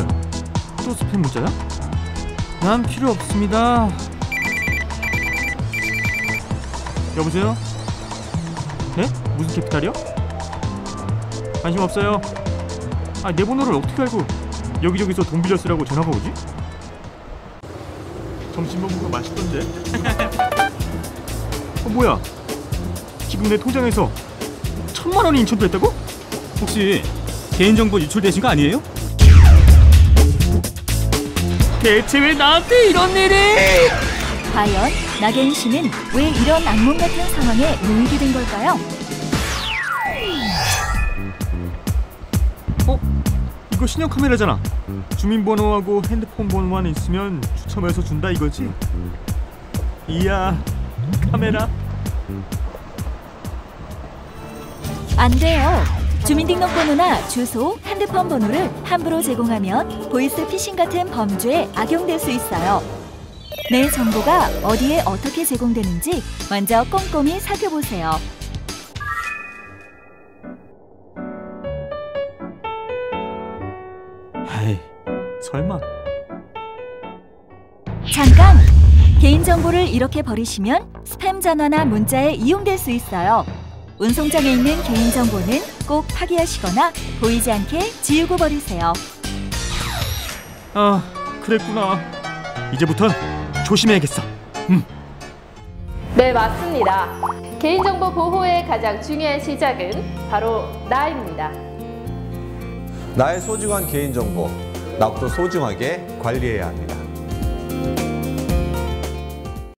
또 스팸 문자야? 난 필요 없습니다. 여보세요? 네? 무슨 캐피탈이요? 관심 없어요. 아, 내 번호를 어떻게 알고 여기저기서 돈 빌려 쓰라고 전화가 오지? 점심 먹은 거 맛있던데? 어, 뭐야? 지금 내 통장에서 천만 원이 인출됐다고? 혹시 개인정보 유출되신 거 아니에요? 대체 왜 나한테 이런 일이? 과연 나경인 씨는 왜 이런 악몽 같은 상황에 놓이게 된 걸까요? 어? 이거 신용 카메라잖아. 주민번호하고 핸드폰 번호만 있으면 추첨해서 준다 이거지? 이야, 카메라. 안 돼요. 주민등록번호나 주소, 핸드폰 번호를 함부로 제공하면 보이스 피싱 같은 범죄에 악용될 수 있어요. 내 정보가 어디에 어떻게 제공되는지 먼저 꼼꼼히 살펴보세요. 에이, 설마. 잠깐! 개인정보를 이렇게 버리시면 스팸 전화나 문자에 이용될 수 있어요. 운송장에 있는 개인정보는 꼭 파기하시거나 보이지 않게 지우고 버리세요. 아, 그랬구나. 이제부턴 조심해야겠어. 네, 맞습니다. 개인정보 보호의 가장 중요한 시작은 바로 나입니다. 나의 소중한 개인정보, 나부터 소중하게 관리해야 합니다.